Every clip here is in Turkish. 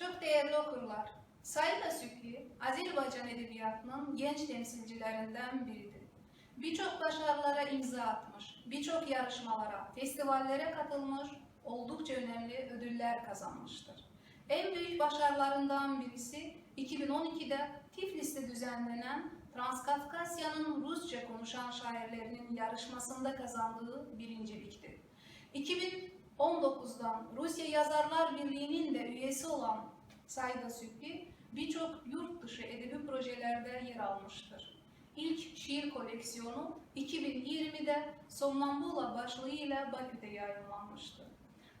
Çok değerli okurlar, Sayla Süphi, Azerbaycan Edebiyatı'nın genç temsilcilerinden biridir. Birçok başarılara imza atmış, birçok yarışmalara, festivallere katılmış, oldukça önemli ödüller kazanmıştır. En büyük başarılarından birisi 2012'de Tiflis'te düzenlenen Transkafkasya'nın Rusça konuşan şairlerinin yarışmasında kazandığı birincilikti. 2019'dan Rusya Yazarlar Birliği'nin de üyesi olan Sayda Süphi birçok yurt dışı edebi projelerde yer almıştır. İlk şiir koleksiyonu 2020'de Somnambula başlığıyla Bakü'de yayınlanmıştı.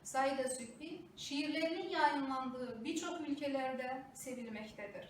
Sayda Süphi, şiirlerinin yayınlandığı birçok ülkelerde sevilmektedir.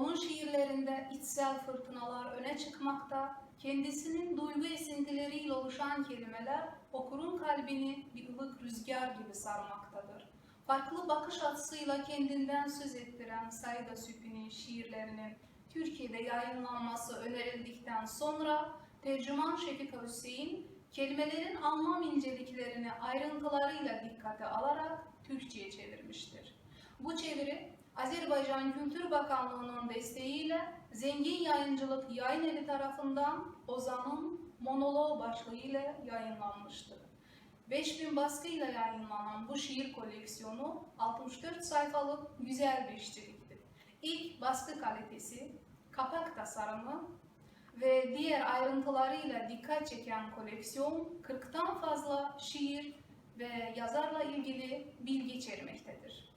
Onun şiirlerinde içsel fırtınalar öne çıkmakta, kendisinin duygu esintileriyle oluşan kelimeler okurun kalbini bir ılık rüzgar gibi sarmaktadır. Farklı bakış açısıyla kendinden söz ettiren Sayda Süphi'nin şiirlerinin Türkiye'de yayınlanması önerildikten sonra tercüman Şefika Hüseyin kelimelerin anlam inceliklerini ayrıntılarıyla dikkate alarak Türkçe'ye çevirmiştir. Bu çeviri Azerbaycan Kültür Bakanlığı'nın desteğiyle Zengin Yayıncılık Yayın Evi tarafından Ozan'ın monoloğu başlığıyla yayınlanmıştır. 5000 baskıyla yayınlanan bu şiir koleksiyonu 64 sayfalık güzel bir işçiliktir. İlk baskı kalitesi, kapak tasarımı ve diğer ayrıntılarıyla dikkat çeken koleksiyon 40'tan fazla şiir ve yazarla ilgili bilgi içermektedir.